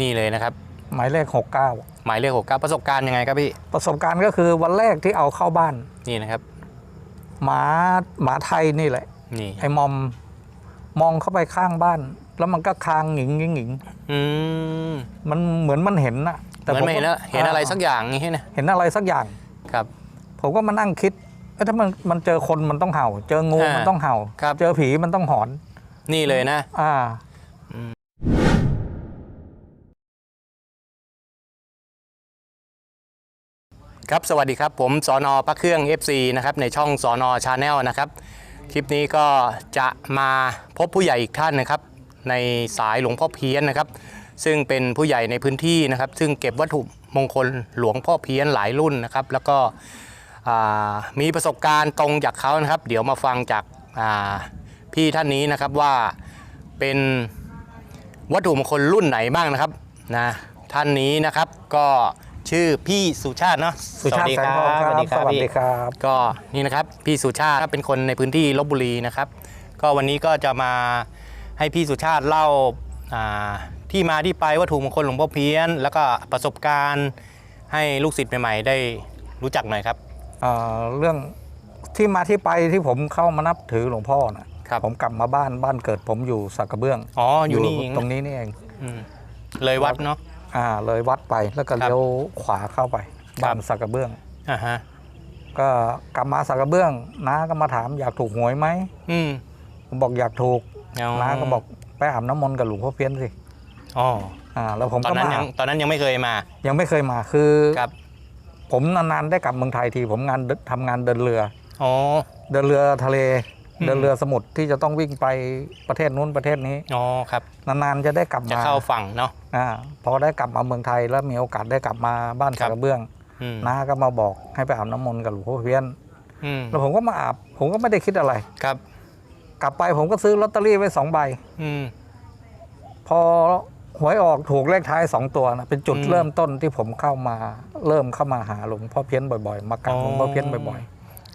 นี่เลยนะครับ หมายเลขหกเก้าหมายเลขหกเก้าประสบการณ์ยังไงครับพี่ ประสบการณ์ก็คือวันแรกที่เอาเข้าบ้าน นี่นะครับหมาหมาไทยนี่แหละ นี่ไอ้มอมมองเข้าไปข้างบ้าน แล้วมันก็คางหงิงหงิงหงิงอืมมันเหมือนมันเห็นนะเหมือนไม่เห็นแล้วเห็นอะไรสักอย่างอย่างนี้นะเห็นอะไรสักอย่างครับ ผมก็มานั่งคิดเอ้ยถ้ามันมันเจอคนมันต้องเห่า เจองูอ่ามัมันต้องเห่าครับเจอผีมันต้องหอน นี่เลยนะ อ่า ครับสวัสดีครับผมสอนอพระเครื่อง FC นะครับในช่องสอนอชาแนลนะครับคลิปนี้ก็จะมาพบผู้ใหญ่อีกท่านนะครับ ในสายหลวงพ่อเพี้ยนนะครับ ซึ่งเป็นผู้ใหญ่ในพื้นที่นะครับ ซึ่งเก็บวัตถุมงคลหลวงพ่อเพี้ยนหลายรุ่นนะครับ แล้วก็มีประสบการณ์ตรงจากเขานะครับ เดี๋ยวมาฟังจากาพี่ท่านนี้นะครับว่าเป็นวัตถุมงคลรุ่นไหนบ้างนะครับนะท่านนี้นะครับก็ ชื่อพี่สุชาติเนาะสุชาติแสงทองครับสวัสดีพี่ครับก็นี่นะครับพี่สุชาติเป็นคนในพื้นที่ลบบุรีนะครับ ก็วันนี้ก็จะมาให้พี่สุชาติเล่าอ่าที่มาที่ไปวัตถุมงคลหลวงพ่อเพี้ยน แล้วก็ประสบการณ์ให้ลูกศิษย์ใหม่ๆ ได้รู้จักหน่อยครับเอ่อเรื่องที่มาที่ไปที่ผมเข้ามานับถือหลวงพ่อนะครับผมกลับมาบ้านบ้านเกิดผมอยู่สักกระเบื้องอ๋ออยู่นี่เองตรงนี้นี่เองอืมเลยวัดเนาะ อ่าเลยวัดไปแล้วก็ครับเลี้ยวขวาเข้าไปครับบ้านสักกระเบื้องอ่าฮะก็กลับมาสักกระเบื้องน้าก็มาถามอยากถูกหวยไหมอืมผมบอกอยากถูกเอาน้าก็บอกไปอาบน้ำมนต์กับหลวงพ่อเพี้ยนสิอ๋ออ่าแล้วผมตอนก็นั้นมายังตอนนั้นยังไม่เคยมา ยังไม่เคยมาคือครับผมนานๆได้กลับเมืองไทยทีผมงานทำงานเดินเรืออ๋อเดินเรือทะเลอืม เดินเรือสมุทรที่จะต้องวิ่งไปประเทศนู้นประเทศนี้อ๋อครับนานๆจะได้กลับจะมาเข้าฝั่งเนาะอ่าพอได้กลับมาเมืองไทยแล้วมีโอกาสได้กลับมาบ้านครัสับกกระเบื้องอืมน้าก็มาบอกให้ไปอาบน้ำมนต์กับหลวงพ่อเพี้ยนอืมแล้วผมก็มาอาบ ผมก็ไม่ได้คิดอะไรครับ กลับไปผมก็ซื้อลอตเตอรี่ไว้สองใบอืมพอหวยออกถูกเลขท้ายสองตัวนะเป็นจุดอืมเริ่มต้นที่ผมเข้ามา เริ่มเข้ามาหาหลวงพ่อเพี้ยนบ่อยๆ มากราบหลวงพ่อเพี้ยนบ่อย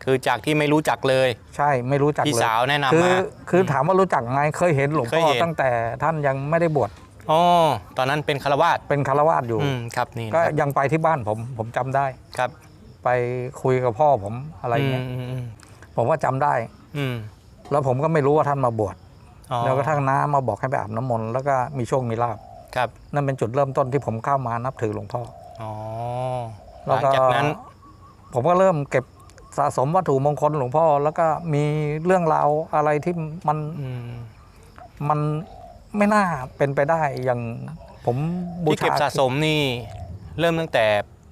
คือจากที่ไม่รู้จักเลยๆใช่ไม่รู้จักพี่เลยสาวแนะนำคือมา คือถามว่ารู้จักไหมเคยเห็นหลวงเคยพ่อเห็น ตั้งแต่ท่านยังไม่ได้บวชอ๋อตอนนั้นเป็นคารวาสถ์เป็นคารวาสถ์อยู่ อืมครับนี่ก็นะครับยังไปที่บ้านผมผมจำได้ ครับไปคุยกับพ่อผมอะไรเงี้ยอืมอืมผมก็จำได้ อืมแล้วผมก็ไม่รู้ว่าท่านมาบวชอ๋อแล้วก็ทั้งน้ามาบอกให้ไปอาบน้ำมนต์แล้วก็มีโชคมีลาบครับนั่นเป็นจุดเริ่มต้นที่ผมเข้ามานับถือหลวงพ่อ อ๋อหแล้วลังก็จากนั้น ผมก็เริ่มเก็บ สะสมวัตถุมงคลหลวงพ่อ แล้วก็มีเรื่องราวอะไรที่มันอืมมันไม่น่าเป็นไปได้อย่างผมบูที่เก็บชาสะสมนี่เริ่มตั้งแต่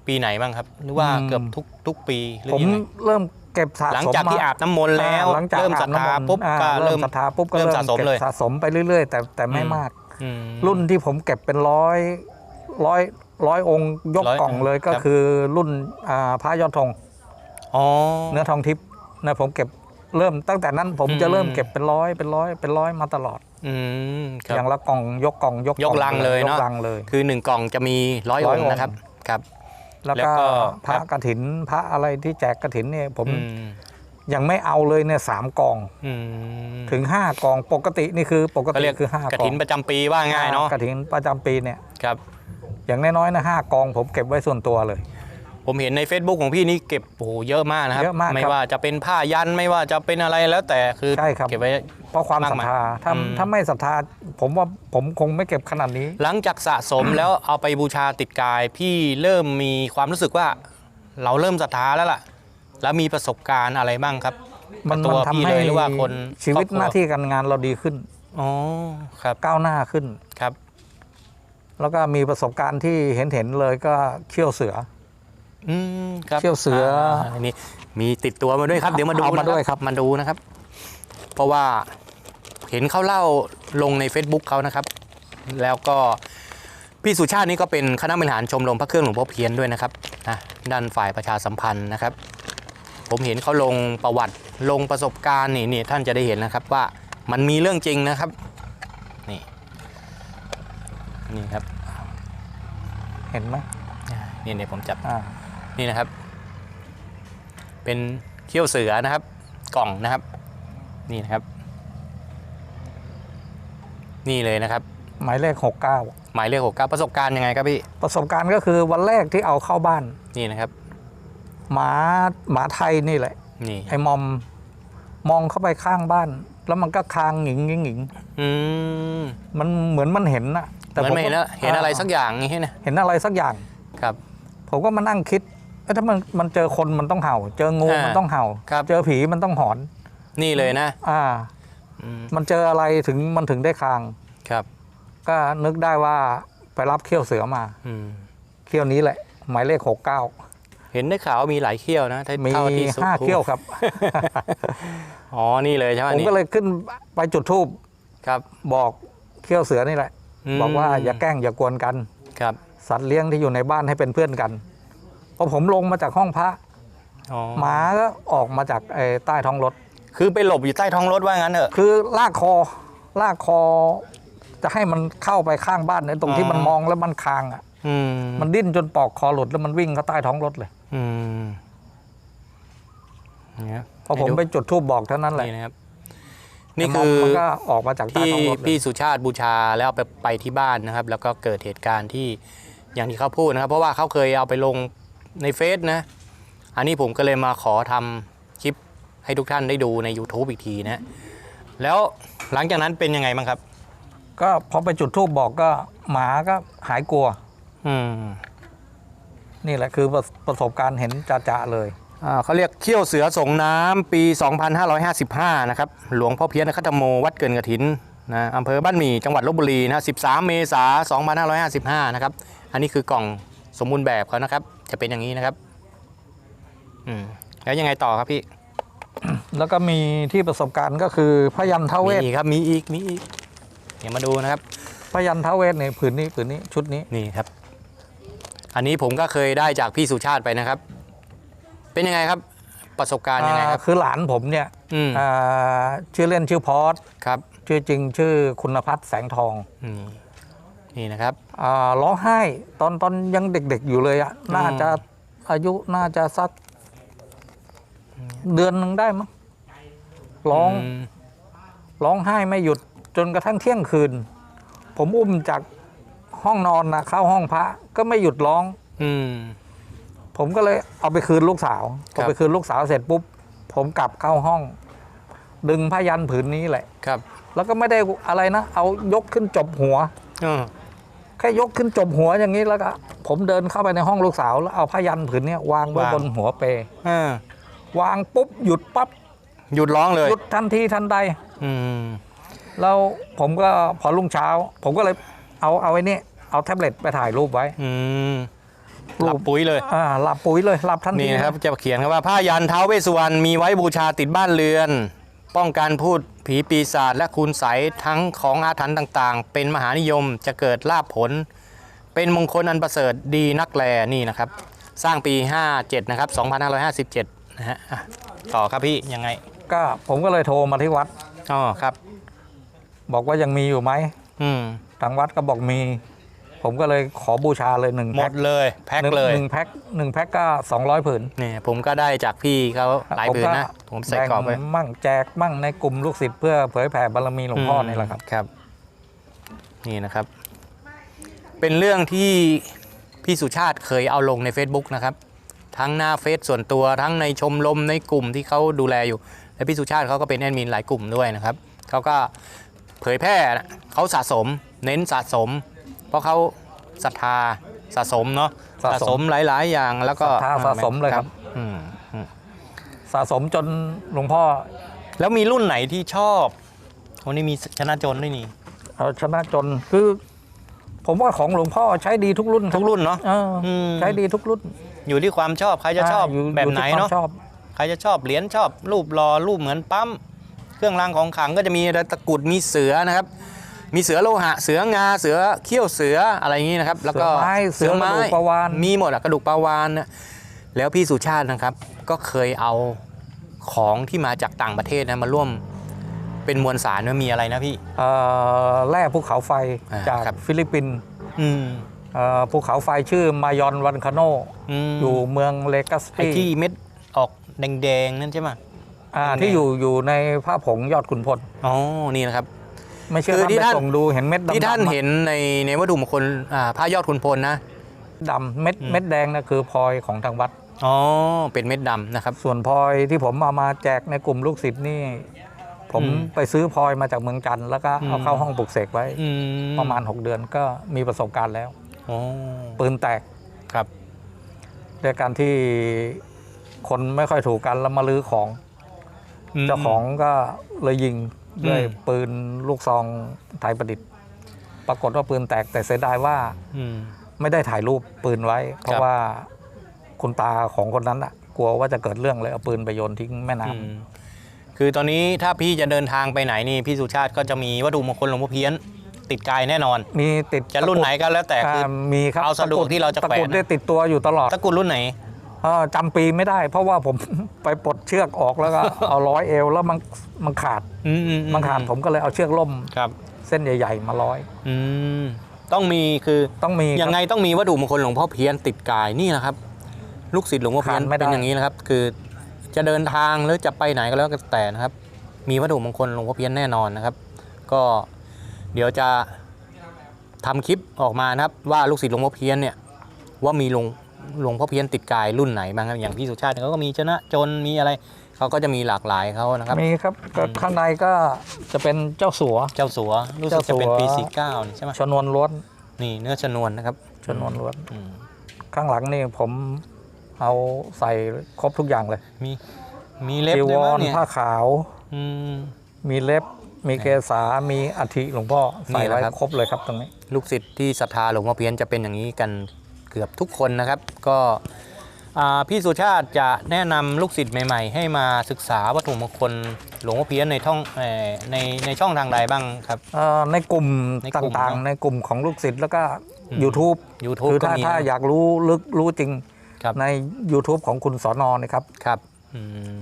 ปีไหนบ้างครับ หรือว่าอืมเกือบทุกทุกปีหรือผมยังไงเริ่มเก็บสะสมหลังจากที่มอาบน้ำมนต์แล้วอ่าหลังจากเริ่มอาศรัทบน้ำธามนต์ปุ๊บอ่าก็เริ่เริ่มมศรัทธาปุ๊บก็เริ่มเริ่มสะสมเก็บเลยสะสมไปเรื่อย ๆ แต่แต่ไม่อืมมาก อืม รุ่นที่ผมเก็บเป็นร้อยร้อยร้อยองค์ยกร้อยกล่องเลยก็ครับ คือรุ่นอ่าพระยอดธง อ๋อเนื้อทองทิพย์นะผมเก็บเริ่มตั้งแต่นั้นผมอืมจะเริ่มเก็บเป็นร้อยเป็นร้อยเป็นร้อยมาตลอดอืมครัอย่างบละกล่องยกกล่องยกยกลังเลยยเนอะกลังเลย คือหนึ่งกล่องจะมีร้อยร้ออยงองค์ค์นะครับครับ แล้วแล้วก็ก็พระครับกฐินพระอะไรที่แจกกฐินเนี่ยผมอืมยังไม่เอาเลยเนี่ยสามกองอืมถึงห้ากองปกตินี่คือปกก็ติเรียกคือห้ากกระองถินประจำปีว่าง่ายเนาะกฐินประจำปีเนี่ยครับ อย่างน้อยๆนะห้ากองผมเก็บไว้ส่วนตัวเลย ผมเห็นใน Facebook ของพี่นี่เก็บโอ้โหเยอะมากนะครับเยอะมากครับ ไม่ว่าจะเป็นผ้ายันไม่ว่าจะเป็นอะไรแล้วแต่คือใช่ครับเก็บไว้ เพราะความมากศรัทมายธาถ้าอืม ถ้าไม่ศรัทธา ผมว่าผมคงไม่เก็บขนาดนี้ หลังจากสะสมแล้วเอาไปบูชาติดกาย พี่เริ่มมีความรู้สึกว่า เราเริ่มศรัทธาแล้วล่ะ แล้วมีประสบการณ์อะไรบ้างครับมันกับตัวมันพี่ทำให้เลยหรือว่าคนชีวิตครอบครัวหน้าที่การงานเราดีขึ้น อ๋อครับก้าวหน้าขึ้น ครับแล้วก็มีประสบการณ์ที่เห็นเห็นๆเลยก็เขี้ยวเสือ อืมครับเขี้ยวเสืออ่านี่มีติดตัวมาด้วยครับ เดี๋ยวมาดูเอามานะด้วยครับมาดูนะครับ เพราะว่าเห็นเขาเล่าลงใน Facebook เขานะครับ แล้วก็พี่สุชาตินี่ก็เป็นคณะบริหารชมรมพระเครื่องหลวงพ่อเพียนด้วยนะครับนะด้านฝ่ายประชาสัมพันธ์นะครับ ผมเห็นเขาลงประวัติลงประสบการณ์นี่นี่ท่านจะได้เห็นนะครับว่ามันมีเรื่องจริงนะครับนี่นี่ครับ เห็นไหมอ่านี่เดี๋ยวผมจับอ่า นี่นะครับ เป็นเขี้ยวเสือนะครับ กล่องนะครับ นี่นะครับ นี่เลยนะครับ หมายเลข 69 หมายเลขหกเก้าประสบการณ์ยังไงครับพี่ ประสบการณ์ก็คือวันแรกที่เอาเข้าบ้าน นี่นะครับ หมาหมาไทยนี่แหละ นี่ไอ้มอมมองเข้าไปข้างบ้าน แล้วมันก็คางหงิงหงิงหงิงอืมมันเหมือนมันเห็นนะเหมือนไม่เห็นแล้วเห็นอะไรสักอย่างอย่างนี้นะเห็นอะไรสักอย่าง ครับ ผมก็มานั่งคิดเอ้ย ถ้ามันมันเจอคนมันต้องเห่า เจองูอ่ามัมันต้องเห่า ครับ เจอผีมันต้องหอน นี่เลยนะอ่า อืมมันเจออะไรถึงมันถึงได้คาง ครับก็นึกได้ว่าไปรับเขี้ยวเสือมา อืมเขี้ยวนี้แหละ หมายเลขหกเก้าเห็นได้ข่าวว่ามีหลายเขี้ยวนะถ้ามีเท่าที่สุห้าเขี้ยวครับ อ๋อนี่เลยใช่ไหมผมนี่ก็เลยขึ้นไปจุดทูบครับบอกเขี้ยวเสือนี่แหละ มบอกว่าอย่าแกล้งอย่ากวนกัน ครับ สัตว์เลี้ยงที่อยู่ในบ้านให้เป็นเพื่อนกัน พอผมลงมาจากห้องพระอ๋อหมาก็ออกมาจากไอ้ใต้ท้องรถ คือไปหลบอยู่ใต้ท้องรถว่างั้นเถอะ คือลากคอลากคอ จะให้มันเข้าไปข้างบ้านในตรงที่อ๋อมันมองแล้วมันคางอะ อืมมันดิ้นจนปอกคอหลุดแล้วมันวิ่งเข้าใต้ท้องรถเลยอืมเนี่ยพอผมให้ดูไปจุดทูบบอกเท่านั้นแหละนี่นะครับ นี่ไมคือมันก็ออกมาจากใต้ที่ท้องรถเลพี่ยสุชาติบูชาแล้วเอาไปไปที่บ้านนะครับ แล้วก็เกิดเหตุการณ์ที่อย่างที่เขาพูดนะครับ เพราะว่าเขาเคยเอาไปลง ในเฟซนะ อันนี้ผมก็เลยมาขอทำคลิปให้ทุกท่านได้ดูใน YouTube อีกทีนะ แล้วหลังจากนั้นเป็นยังไงบ้างครับ ก็พอไปจุดทูบบอกก็หมาก็หายกลัว อืม นี่แหละคือประประสบการณ์เห็นจะๆเลย อ่าเขาเรียกเขี้ยวเสือส่งน้ำปี 2555 นะครับ หลวงพ่อเพี้ยนคัตโมวัดเกินกระถินนะอำเภอบ้านหมี่จังหวัดลบบุรีนะ 13 เมษายน 2555 นะครับ อันนี้คือกล่องสมบูรณ์แบบเขานะครับ จะเป็นอย่างนี้นะครับ อืมแล้วยังไงต่อครับพี่ แล้วก็มีที่ประสบการณ์ก็คือพยันทเวมีศอีกครับมีอีกมีอีกเดี๋ยวมาดูนะครับพยันทเวศในผืนนี้ผืนนี้ชุดนี้นี่ครับ อันนี้ผมก็เคยได้จากพี่สุชาติไปนะครับ เป็นยังไงครับ ประสบการณ์ยังไงครับอ่าคือหลานผมเนี่ยอืมอ่าชื่อเล่นชื่อพอสครับชื่อจริงชื่อคุณพัฒน์แสงทองอืม นี่นะครับอ่าร้องไห้ตอนตอนยังเด็กๆอยู่เลยอะน่าจะอายุน่าจะสัก เดือนหนึ่งได้มั้งร้องมร้องไห้ไม่หยุดจนกระทั่งเที่ยงคืน ผมอุ้มจากห้องนอนนะเข้าห้องพระก็ไม่หยุดร้อง อืม ผมก็เลยเอาไปคืนลูกสาวครับเอาไปคืนลูกสาวเสร็จปุ๊บ ผมกลับเข้าห้อง ดึงผ้ายันผืนนี้แหละ ครับแล้วก็ไม่ได้อะไรนะ เอายกขึ้นจบหัว เออ แค่ยกขึ้นจบหัวอย่างนี้แล้วก็ผมเดินเข้าไปในห้องลูกสาวแล้วเอาผ้ายันผืนเนี้ยวางไว้บนหัวเปลเออวางปุ๊บหยุดปั๊บหยุดร้องเลยหยุดทันทีทันใด อืมแล้วผมก็พอรุ่งเช้า ผมก็เลยเอาเอาไว้นี่เอาแท็บเล็ตไปถ่ายรูปไว้ อืมรูหลับปปุ๋ยเลย อ่าหลับปุ๋ยเลยหลับทันทีนี่นะครับจะเขียนครับว่าผ้ายันเท้าเวสสุวรรณมีไว้บูชาติดบ้านเรือน ป้องกันพูดผีปีศาจและคุณใสยทั้งของอาถรรพ์ต่างๆ เป็นมหานิยมจะเกิดลาภผล เป็นมงคลอันประเสริฐดีนักแลนี่นะครับ สร้างปี 57 นะครับ 2557 นะฮะอะต่อครับพี่ยังไงก็ผมก็เลยโทรมาที่วัด อ๋อครับ บอกว่ายังมีอยู่ไหมอืมทางวัดก็บอกมี ผมก็เลยขอบูชาเลยหนึ่งหมแพ็ดคเลยแพ็คเลยหนึ่งแพ็คหนึ่งแพ็คก็สองร้อยผืน นี่ผมก็ได้จากพี่เขาหลายผืนนะ ผมใส่กรอบไว้แบ่งมั่งแจกมั่งในกลุ่มลูกศิษย์เพื่อเผยแผ่บารมีหลวงพ่อนี่แหละครับ ครับ นี่นะครับ เป็นเรื่องที่พี่สุชาติเคยเอาลงใน Facebook นะครับ ทั้งหน้าเฟซส่วนตัวทั้งในชมรมในกลุ่มที่เขาดูแลอยู่ และพี่สุชาติเขาก็เป็นแอดมินหลายกลุ่มด้วยนะครับเขาก็เผยแพร่นะเขาสะสม เน้นสะสม เพราะเขา ศรัทธาสะสมเนาะสะสมหลาย ๆ อย่างแล้วก็ศรัทธาสะสมเลยครับ อืมอืมสะสมจนหลวงพ่อแล้วมีรุ่นไหนที่ชอบวันนี้มีชนะจนด้วยนี่เอาชนะจนคือ ผมว่าของหลวงพ่อใช้ดีทุกรุ่นทุกรุ่นเนาะ เอออม ใช้ดีทุกรุ่นอยู่ที่ความชอบใครจะชอบยู่แบบไหนอยู่ที่ควมเนาะ ชอบ ใครจะชอบเหรียญชอบรูปรอรูปเหมือนปั๊ม เครื่องรางของขลังก็จะมีตะกรุดมีเสือนะครับ มีเสือโลหะ เสืองา เสือเขี้ยวเสืออะไรอย่างนี้นะครับ แล้วก็เสือไม้เสือกระดูกปลาวาฬ มีหมดอะกระดูกปลาวานนะแล้วพี่สุชาตินะครับ ก็เคยเอาของที่มาจากต่างประเทศนะมาร่วมเป็นมวลสารว่ามีอะไรนะพี่ เอ่อแร่ภูเขาไฟอ่าจากครับ ฟิลิปปินส์อืมเอ่อภูเขาไฟชื่อมายอนวันคาโน อืมอยู่เมืองเลกัสไอ้ตี้ที่เม็ดออกแดงๆนั่นใช่ไหม อ่าแดงๆที่อยู่อยู่ในผ้าผงยอดขุนพล อ๋อ นี่นะครับ ไม่เชื่อคือท่านที่ไปท่านส่งดูเห็นเม็ดดำๆที่ท่านอะเห็นในในวัตถุมงคลอ่าพระยอดขุนพลนะ ดำเม็ดเม็ดแดงนะคือพลอยของทางวัด อ๋อ เป็นเม็ดดำนะครับ ส่วนพลอยที่ผมเอามาแจกในกลุ่มลูกศิษย์นี่ ผมอืมไปซื้อพลอยมาจากเมืองจันทร์แล้วก็เอาอืม เข้าห้องปลูกเสกไว้ อืมประมาณ 6 เดือนก็มีประสบการณ์แล้ว อ๋อปืนแตกครับ ด้วยการที่คนไม่ค่อยถูกกันแล้วมาลื้อของมเจ้าของก็เลยยิง ด้วยอืมปืนลูกซองไทยประดิษฐ์ ปรากฏว่าปืนแตกแต่เสียดายว่าอืมไม่ได้ถ่ายรูปปืนไว้ เพครัราะบว่าคุณตาของคนนั้นอะกลัวว่าจะเกิดเรื่องเลยเอาปืนไปโยนทิ้งแม่น้ำอืมคือตอนนี้ถ้าพี่จะเดินทางไปไหนนี่พี่สุชาติก็จะมีวัตถุมงคลหลวงพ่อเพี้ยนติดกายแน่นอน มีติดจะรุ่นไหนก็แล้วแต่คืออ่ามีครับเอาสะดวกที่เราจะตะกรุดแขวนได้ติดตัวอยู่ตลอดตะกรุดรุ่นไหนเอ่อ จำปีไม่ได้ เพราะว่าผม ไปปลดเชือกออกแล้วก็ เอาร้อยเอวแล้วมันมันขาดอืมอือืมันขาดผมก็เลยเอาเชือกล่มครับ เส้นใหญ่ ๆ มาร้อย อืมต้องมีคือต้องมียังครับไงต้องมีวัตถุมงคลหลวงพ่อเพี้ยนติดกายนี่แหละครับ ลูกศิษย์หลวงพ่อเพี้ยนขาดไม่ได้เป็นอย่างนี้นะครับ คือจะเดินทางหรือจะไปไหนก็แล้วแต่นะครับ มีวัตถุมงคลหลวงพ่อเพี้ยนแน่นอนนะครับ ก็เดี๋ยวจะทำคลิปออกมานะครับ ว่าลูกศิษย์หลวงพ่อเพี้ยนเนี่ยว่ามีหลวง หลวงพ่อเพี้ยนติดกายรุ่นไหนบ้างครับอย่างพี่สุชาติเขาก็มีชนะจนมีอะไรเขาก็จะมีหลากหลายเขานะครับ มีครับก็ข้างในก็จะเป็นเจ้าสัวเจ้าสัวรู้สึกจะเป็นปีเจ้าสัวสี่เก้านี่ใช่ไหมชนวนล้วนนี่เนื้อชนวนนะครับชนวนล้วนอืมข้างหลังนี่ผมเอาใส่ครบทุกอย่างเลย มีมีเล็บจีวด้วยมั้งรเนี่ยผ้าขาวอืมมีเล็บมีเกษา มีอัฐิหลวงพ่อใส่นี่แหไว้ละครับครบเลยครับตรงนี้ ลูกศิษย์ที่ศรัทธาหลวงพ่อเพี้ยนจะเป็นอย่างนี้กัน เกือบทุกคนนะครับ ก็อ่าพี่สุชาติจะแนะนำลูกศิษย์ใหม่ ๆ ให้มาศึกษาวัตถุมงคลหลวงพ่อเพี้ยนในท่องเอ่อในในช่องทางใดบ้างครับเอ่อในกลุ่มในกลุ่มต่างเนอะๆในกลุ่มของลูกศิษย์แล้วก็อืม YouTube YouTube คือก็ถ้ามีถ้านะอยากรู้ลึกรู้จริงครับใน YouTube ของคุณสอนอนะครับครับอืม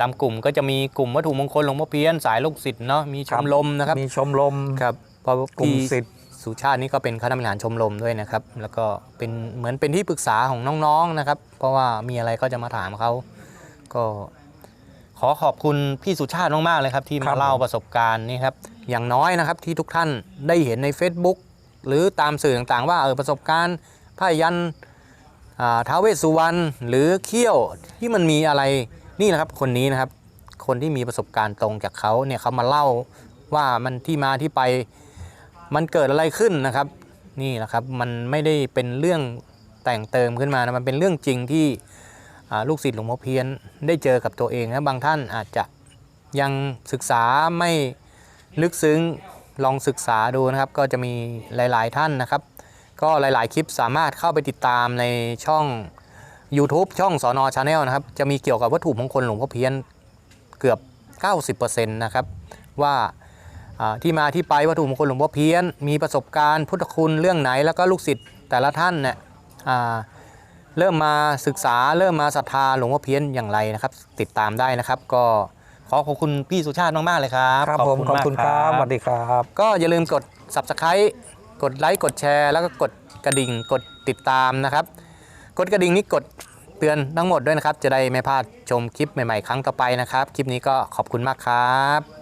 ตามกลุ่มก็จะมีกลุ่มวัตถุมงคลหลวงพ่อเพี้ยนสายลูกศิษย์เนาะมีชครับมรมนะครับมีชมรมครับเพราะกลุ่มพี่ศิษย์ สุชาตินี่ก็เป็นคณะบริหารชมรมด้วยนะครับ แล้วก็เป็นเหมือนเป็นที่ปรึกษาของน้องๆนะครับ เพราะว่ามีอะไรก็จะมาถามเขาก็ขอขอบคุณพี่สุชาติมากๆเลยครับ ที่มาเล่าประสบการณ์นี่ครับอย่างน้อยนะครับที่ทุกท่านได้เห็นใน Facebook หรือตามสื่อต่างๆ ว่าเออประสบการณ์ผ้ายันท้าวเวสสุวรรณหรือเขี้ยวที่มันมีอะไรนี่นะครับคนนี้นะครับ คนที่มีประสบการณ์ตรงจากเขาเนี่ยเขามาเล่าว่ามันที่มาที่ไป มันเกิดอะไรขึ้นนะครับ นี่แหละครับมันไม่ได้เป็นเรื่องแต่งเติมขึ้นมานะมันเป็นเรื่องจริงที่ลูกศิษย์หลวงพ่อเพี้ยนได้เจอกับตัวเองนะบางท่านอาจจะยังศึกษาไม่ลึกซึ้งลองศึกษาดูนะครับ ก็จะมีหลาย ๆ ท่านนะครับ ก็หลาย ๆ คลิปสามารถเข้าไปติดตามในช่อง YouTube ช่องสอนอชาแนลนะครับ จะมีเกี่ยวกับวัตถุมงคลหลวงพ่อเพี้ยนเกือบ 90%นะครับว่า ที่มาที่ไปวัตถุมงคลหลวงพ่อเพี้ยน มีประสบการณ์พุทธคุณเรื่องไหนแล้วก็ลูกศิษย์แต่ละท่านเนี่ยอ่าเริ่มมาศึกษาเริ่มมาศรัทธาหลวงพ่อเพี้ยนอย่างไรนะครับ ติดตามได้นะครับ ก็ขอขอบคุณพี่สุชาติมากๆเลยครับครับผมขอบคุณครับสวัสดีครับ ก็อย่าลืมกด subscribe กดไลค์กดแชร์ แล้วก็กดกระดิ่งกดติดตามนะครับ กดกระดิ่งนี้กดเตือนทั้งหมดด้วยนะครับ จะได้ไม่พลาดชมคลิปใหม่ๆ ครั้งต่อไปนะครับ คลิปนี้ก็ขอบคุณมากครับ